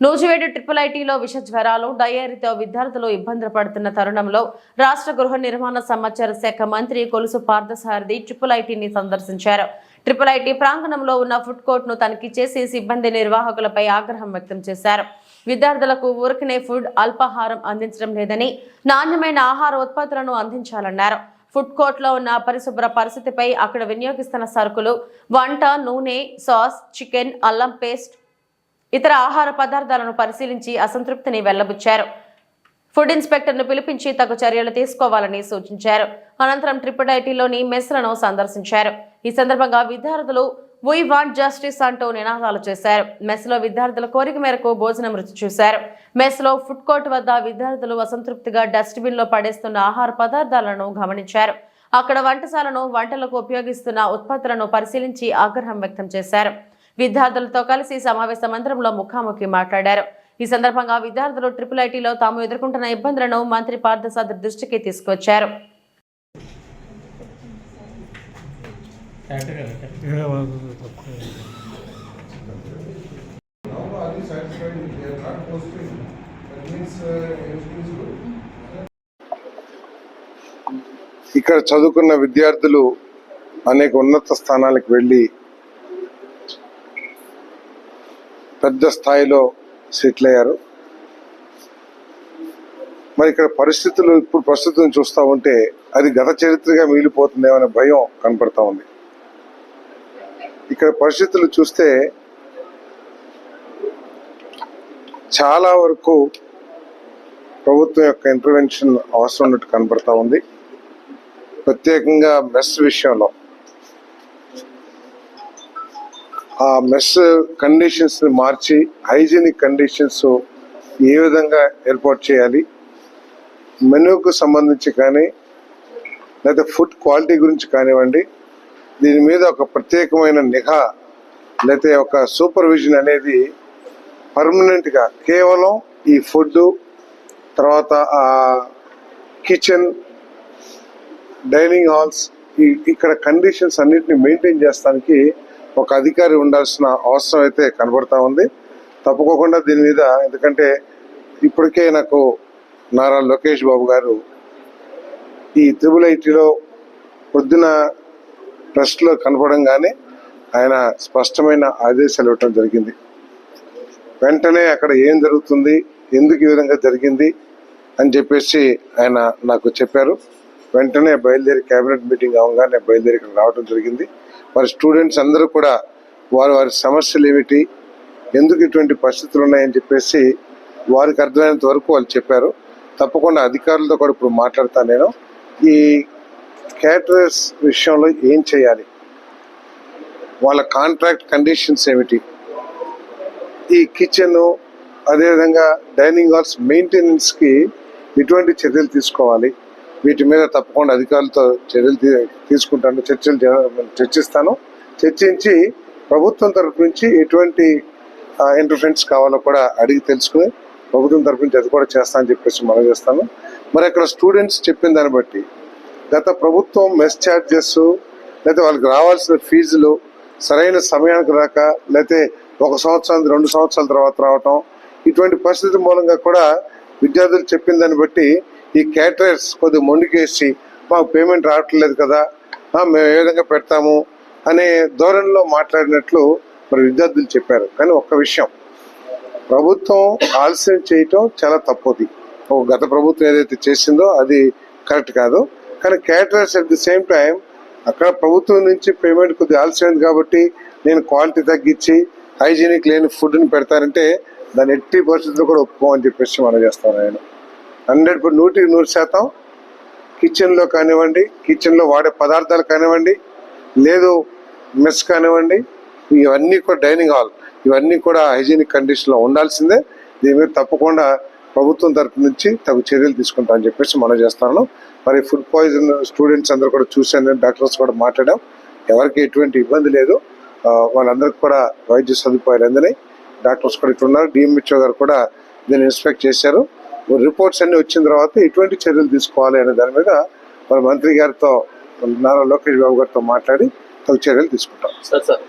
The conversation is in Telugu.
నూజివేడు ట్రిపుల్ ఐటీలో విష జ్వరాలు డయేరియాతో విద్యార్థులు ఇబ్బందులు పడుతున్న తరుణంలో రాష్ట్ర గృహ నిర్మాణ సమాచార శాఖ మంత్రి కొలుసు పార్థసారథి ట్రిపుల్ ఐటీని సందర్శించారు. ట్రిపుల్ ఐటీ ప్రాంగణంలో ఉన్న ఫుడ్ కోర్టును తనిఖీ చేసి సిబ్బంది నిర్వాహకులపై ఆగ్రహం వ్యక్తం చేశారు. విద్యార్థులకు ఊరికనే ఫుడ్ అల్పాహారం అందించడం లేదని నాణ్యమైన ఆహార ఉత్పత్తులను అందించాలన్నారు. ఫుడ్ కోర్ట్లో ఉన్న పరిశుభ్ర పరిస్థితిపై అక్కడ వినియోగిస్తున్న సరుకులు వంట నూనె సాస్ చికెన్ అల్లం పేస్ట్ ఇతర ఆహార పదార్థాలను పరిశీలించి అసంతృప్తిని వెల్లబుచ్చారు. ఫుడ్ ఇన్స్పెక్టర్ను పిలిపించి తగు చర్యలు తీసుకోవాలని సూచించారు. అనంతరం ట్రిపుల్ ఐటీలోని మెస్లను సందర్శించారు. ఈ సందర్భంగా విద్యార్థులు వీ వాంట్ జస్టిస్ అంటూ నినాదాలు చేశారు. మెస్లో విద్యార్థుల కోరిక మేరకు భోజనం రుచి చూశారు. మెస్లో ఫుడ్ కోర్ట్ వద్ద విద్యార్థులు అసంతృప్తిగా డస్ట్బిన్లో పడేస్తున్న ఆహార పదార్థాలను గమనించారు. అక్కడ వంటశాలను వంటలకు ఉపయోగిస్తున్న ఉత్పత్తులను పరిశీలించి ఆగ్రహం వ్యక్తం చేశారు. విద్యార్థులతో కలిసి సమావేశ మందిరంలో ముఖాముఖి మాట్లాడారు. ఈ సందర్భంగా విద్యార్థులు ట్రిపుల్ ఐటీలో తాము ఎదుర్కొంటున్న ఇబ్బందులను మంత్రి పార్థసాద్ దృష్టికి తీసుకొచ్చారు. ఇక్కడ చదువుకున్న విద్యార్థులు అనేక ఉన్నత స్థానాలకు వెళ్ళి పెద్ద స్థాయిలో సెటిల్ అయ్యారు మరి ఇక్కడ పరిస్థితులు ఇప్పుడు ప్రస్తుతం చూస్తూ ఉంటే అది గత చరిత్రగా మిగిలిపోతుందేమో అనే భయం కనపడతా ఉంది. ఇక్కడ పరిస్థితులు చూస్తే చాలా వరకు ప్రభుత్వం యొక్క ఇంటర్వెన్షన్ అవసరం ఉన్నట్టు కనపడతా ఉంది. ప్రత్యేకంగా మెస్ విషయంలో ఆ మెస్ కండిషన్స్ని మార్చి హైజీనిక్ కండిషన్స్ ఏ విధంగా ఏర్పాటు చేయాలి మెనూకు సంబంధించి కానీ లేదా ఫుడ్ క్వాలిటీ గురించి కానివ్వండి దీని మీద ఒక ప్రత్యేకమైన నిఘా లేకపోతే ఒక సూపర్విజన్ అనేది పర్మనెంట్గా కేవలం ఈ ఫుడ్ తర్వాత ఆ కిచెన్ డైనింగ్ హాల్స్ ఇక్కడ కండిషన్స్ అన్నిటిని మెయింటైన్ చేస్తానికి ఒక అధికారి ఉండాల్సిన అవసరం అయితే కనబడతా ఉంది. తప్పుకోకుండా దీని మీద ఎందుకంటే ఇప్పటికే నాకు నారా లోకేష్ బాబు గారు ఈ త్రిబుల్ ఐటీలో పొద్దున ప్రెస్లో కనపడంగానే ఆయన స్పష్టమైన ఆదేశాలు ఇవ్వటం జరిగింది. వెంటనే అక్కడ ఏం జరుగుతుంది ఎందుకు ఈ విధంగా జరిగింది అని చెప్పేసి ఆయన నాకు చెప్పారు. వెంటనే బయలుదేరి కేబినెట్ మీటింగ్ అవగానే బయలుదేరి ఇక్కడ రావడం జరిగింది. వారి స్టూడెంట్స్ అందరూ కూడా వారి వారి సమస్యలు ఏమిటి ఎందుకు ఇటువంటి పరిస్థితులు ఉన్నాయని చెప్పేసి వారికి అర్థమైనంత వరకు వాళ్ళు చెప్పారు. తప్పకుండా అధికారులతో కూడా ఇప్పుడు మాట్లాడతాను నేను. ఈ క్యాటరర్స్ విషయంలో ఏం చేయాలి? వాళ్ళ కాంట్రాక్ట్ కండిషన్స్ ఏమిటి? ఈ కిచెన్ అదేవిధంగా డైనింగ్ హాల్స్ మెయింటెనెన్స్కి ఎటువంటి చర్యలు తీసుకోవాలి. వీటి మీద తప్పకుండా అధికారులతో చర్యలు తీ- తీసుకుంటాను చర్చలు జ- చర్చిస్తాను. చర్చించి ప్రభుత్వం తరపు నుంచి ఎటువంటి ఇంటర్ఫరెన్స్ కావాలో కూడా అడిగి తెలుసుకుని ప్రభుత్వం తరపు నుంచి అది కూడా చేస్తా అని చెప్పేసి మనం చేస్తాను. మరి అక్కడ స్టూడెంట్స్ చెప్పిన దాన్ని బట్టి గత ప్రభుత్వం మెస్ ఛార్జెస్ లేకపోతే వాళ్ళకి రావాల్సిన ఫీజులు సరైన సమయానికి రాక లేకపోతే ఒక సంవత్సరానికి రెండు సంవత్సరాల తర్వాత రావటం ఇటువంటి పరిస్థితి మూలంగా కూడా విద్యార్థులు చెప్పిన దాన్ని బట్టి ఈ క్యాటరర్స్ కొద్దిగా మొండికేసి మాకు పేమెంట్ రావట్లేదు కదా మేము ఏ విధంగా పెడతాము? అనే ధోరణిలో మాట్లాడినట్లు మరి విద్యార్థులు చెప్పారు. కానీ ఒక్క విషయం ప్రభుత్వం ఆలస్యం చేయటం చాలా తప్పుది. ఒక గత ప్రభుత్వం ఏదైతే చేసిందో అది కరెక్ట్ కాదు. కానీ caterers at the same time అక్కడ ప్రభుత్వం నుంచి పేమెంట్ కొద్దిగా ఆలస్యమైంది కాబట్టి నేను క్వాలిటీ తగ్గించి హైజీనిక్ లేని ఫుడ్ని పెడతారంటే దాన్ని ఎట్టి పరిస్థితుల్లో కూడా ఒప్పుకోమని చెప్పేసి మనం చేస్తాను నేను హండ్రెడ్ నూటికి నూరు శాతం కిచెన్లో కానివ్వండి కిచెన్లో వాడే పదార్థాలు కానివ్వండి లేదు మెస్ కానివ్వండి ఇవన్నీ కూడా డైనింగ్ హాల్ ఇవన్నీ కూడా హైజీనిక్ కండిషన్లో ఉండాల్సిందే. దీని మీద తప్పకుండా ప్రభుత్వం తరపు నుంచి తగు చర్యలు తీసుకుంటామని చెప్పేసి మనం చేస్తాను. మరి ఫుడ్ పాయిజన్ స్టూడెంట్స్ అందరూ కూడా చూశాను డాక్టర్స్ కూడా మాట్లాడాం. ఎవరికి ఎటువంటి ఇబ్బంది లేదు. వాళ్ళందరికీ కూడా వైద్య సదుపాయాలు అందని డాక్టర్స్ కూడా ఇట్లున్నారు డిఎంహెచ్ఓ గారు కూడా దీన్ని ఇన్స్పెక్ట్ చేశారు. రిపోర్ట్స్ అన్ని వచ్చిన తర్వాత ఎటువంటి చర్యలు తీసుకోవాలి అనే దాని మీద మన మంత్రి గారితో నారా లోకేష్ బాబు గారితో మాట్లాడి తగు చర్యలు తీసుకుంటాం. Sir sir.